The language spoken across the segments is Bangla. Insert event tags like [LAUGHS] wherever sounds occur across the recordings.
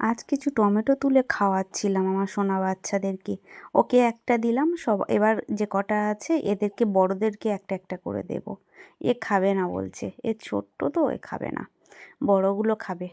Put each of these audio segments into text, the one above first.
আজ কিছু টমেটো তুলে খাওয়াচ্ছিলাম আমার সোনা বাচ্চাদেরকে। ওকে একটা দিলাম, সব, এবার যে কটা আছে, এদেরকে, বড়দেরকে একটা একটা করে দেব। এ খাবে না বলছে। এ ছোট্ট তো, এ খাবে না। বড়গুলো খাবে।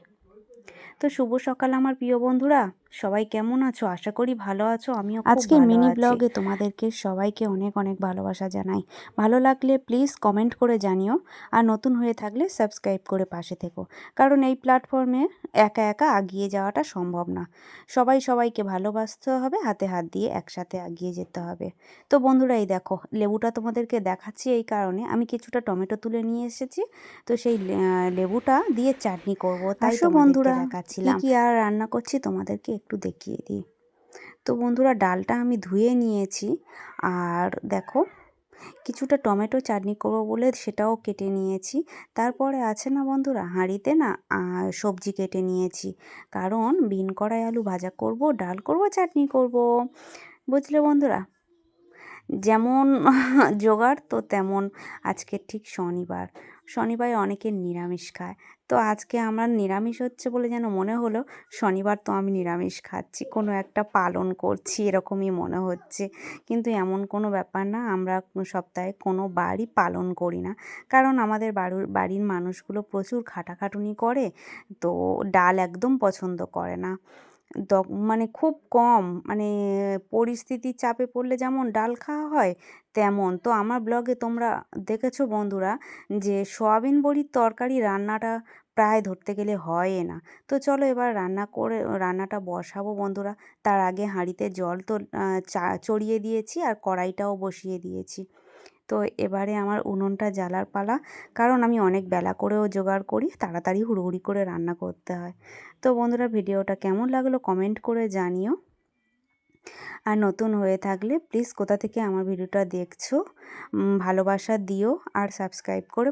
তো শুভ সকাল আমার প্রিয় বন্ধুরা। সবাই কেমন আছো? আশা করি ভালো আছো আমিও আজকে মিনি ব্লগে তোমাদেরকে সবাইকে অনেক অনেক ভালোবাসা জানাই। ভালো লাগলে প্লিজ কমেন্ট করে জানিও আর নতুন হয়ে থাকলে সাবস্ক্রাইব করে পাশে থেকো। কারণ এই প্ল্যাটফর্মে একা একা আগিয়ে যাওয়াটা সম্ভব না। সবাই সবাইকে ভালোবাসতে হবে হাতে হাত দিয়ে একসাথে আগিয়ে যেতে হবে। তো বন্ধুরা এই দেখো লেবুটা তোমাদেরকে দেখাচ্ছি এই কারণে। আমি কিছুটা টমেটো তুলে নিয়ে এসেছি। তো সেই লেবুটা দিয়ে চাটনি করব তাই তো বন্ধুরা দেখাচ্ছিলাম। কি আর রান্না করছি তোমাদেরকে একটু দেখিয়ে দিই। তো বন্ধুরা, ডালটা আমি ধুয়ে নিয়েছি। আর দেখো, কিছুটা টমেটো চাটনি করব বলে সেটাও কেটে নিয়েছি। তারপরে আছে না বন্ধুরা, হাঁড়িতে না সবজি কেটে নিয়েছি। কারণ বিন কড়াই, আলু ভাজা করব, ডাল করব, চাটনি করব। বুঝলে বন্ধুরা? যেমন [LAUGHS] জোগাড়, তো তেমন আজকে ঠিক শনিবার। শনিবার অনেকে নিরামিষ খায়। তো আজকে আমার নিরামিষ হচ্ছে বলে যেন মনে হলো, শনিবার তো আমি নিরামিষ খাচ্ছি, কোনো একটা পালন করছি এরকমই মনে হচ্ছে। কিন্তু এমন কোনো ব্যাপার না, আমরা সপ্তাহে কোনো বারই পালন করি না। কারণ আমাদের বাড়ির বাড়ির মানুষগুলো প্রচুর খাটাখাটুনি করে, তো ডাল একদম পছন্দ করে না। মানে খুব কম মানে পরিস্থিতির চাপে পড়লে যেমন ডাল খাওয়া হয়, তেমন। তো আমার ব্লগে তোমরা দেখেছ বন্ধুরা যে সয়াবিন বড়ির তরকারি রান্নাটা প্রায় ধরতে গেলে হয় না। তো চলো এবার রান্না করে, রান্নাটা বসাবো বন্ধুরা। তার আগে হাঁড়িতে জল তো চড়িয়ে দিয়েছি আর কড়াইটাও বসিয়ে দিয়েছি। তো এবারে আমার উনুনটা জ্বালার পালা। কারণ আমি অনেক বেলা করেও জোগাড় করি, তাড়াতাড়ি হুড়ুহুড়ি করে রান্না করতে হয়। তো বন্ধুরা, ভিডিওটা কেমন লাগল কমেন্ট করে জানিও। আর নতুন হয়ে থাকলে প্লিজ কোথা থেকে আমার ভিডিওটা দেখছ ভালোবাসা দিও আর সাবস্ক্রাইব করে